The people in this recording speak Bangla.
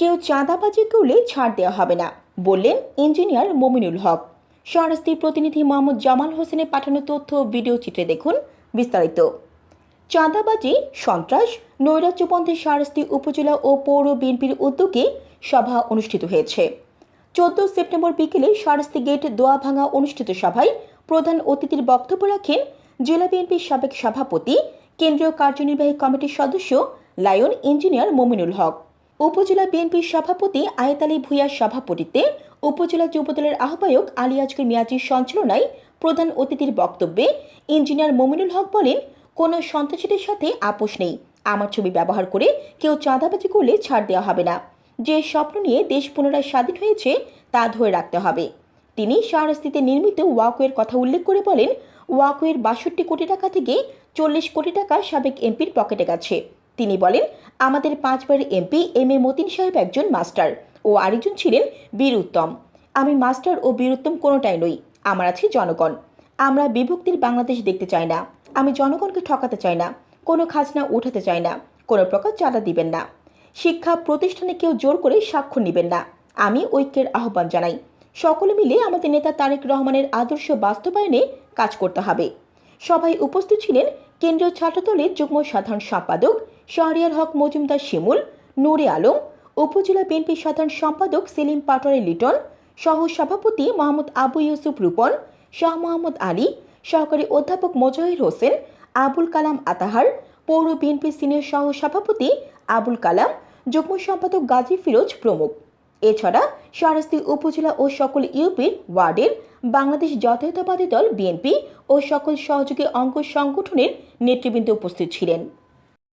কেউ চাঁদাবাজি করলে ছাড় দেওয়া হবে না, বললেন ইঞ্জিনিয়ার মমিনুল হক। স্বরাষ্ট্র প্রতিনিধি মোহাম্মদ জামাল হোসেনের পাঠানো তথ্য ভিডিও চিত্রে দেখুন বিস্তারিত। চাঁদাবাজি, সন্ত্রাস, নৈরাজ্যপন্থী স্বরাষ্ট্র উপজেলা ও পৌর বিএনপির উদ্যোগে সভা অনুষ্ঠিত হয়েছে। চোদ্দ সেপ্টেম্বর বিকেলে স্বরাষ্ট্র গেট দোয়াভাঙা অনুষ্ঠিত সভায় প্রধান অতিথির বক্তব্য রাখেন জেলা বিএনপির সাবেক সভাপতি, কেন্দ্রীয় কার্যনির্বাহী কমিটির সদস্য লায়ন ইঞ্জিনিয়ার মমিনুল হক। উপজেলা বিএনপির সভাপতি আয়েত আলী ভূঁইয়ার সভাপতিত্বে উপজেলা যুবদলের আহ্বায়ক আলী আজকের মিয়াজির সঞ্চালনায় প্রধান অতিথির বক্তব্যে ইঞ্জিনিয়ার মমিনুল হক বলেন, কোনো সন্ত্রাসীদের সাথে আপোষ নেই। আমার ছবি ব্যবহার করে কেউ চাঁদাবাজি করলে ছাড় দেওয়া হবে না। যে স্বপ্ন নিয়ে দেশ পুনরায় স্বাধীন হয়েছে, তা ধরে রাখতে হবে। তিনি শাহরাস্তিতে নির্মিত ওয়াকওয়ের কথা উল্লেখ করে বলেন, ওয়াকওয়ের বাষট্টি কোটি টাকা থেকে চল্লিশ কোটি টাকা সাবেক এমপির পকেটে গেছে। তিনি বলেন, আমাদের পাঁচবার এমপি এম এ মতিন সাহেব একজন মাস্টার ও আরেকজন ছিলেন বীর উত্তম আমি মাস্টার ও বীর উত্তম কোনোটাই নই, আমার আছে জনগণ। আমরা বিভক্তির বাংলাদেশ দেখতে চাই না। আমি জনগণকে ঠকাতে চাই না, কোনো খাজনা উঠাতে চাই না, কোনো প্রকার চাঁদা দিবেন না। শিক্ষা প্রতিষ্ঠানে কেউ জোর করে স্বাক্ষর নেবেন না, আমি ঐক্যের আহ্বান জানাই। সকলে মিলে আমাদের নেতা তারেক রহমানের আদর্শ বাস্তবায়নে কাজ করতে হবে। সভায় উপস্থিত ছিলেন কেন্দ্রীয় ছাত্রদলের যুগ্ম সাধারণ সম্পাদক শাহরিয়ার হক মজুমদার শিমুল, নুরে আলম, উপজেলা বিএনপি সাধারণ সম্পাদক সেলিম পাটোয়ারি লিটন সহ সভাপতি মোহাম্মদ আবু ইউসুফ রূপন, শাহ মোহাম্মদ আলী, সহকারী অধ্যাপক মোজাহির হোসেন, আবুল কালাম আতাহার, পৌর বিএনপি সিনিয়র সহ সভাপতি আবুল কালাম, যুগ্ম সম্পাদক গাজী ফিরোজ প্রমুখ। এছাড়া শাহরাস্তি উপজেলা ও সকল ইউপির ওয়ার্ডের বাংলাদেশ জাতীয়তাবাদী দল বিএনপি ও সকল সহযোগী অঙ্গ সংগঠনের নেতৃবৃন্দ উপস্থিত ছিলেন।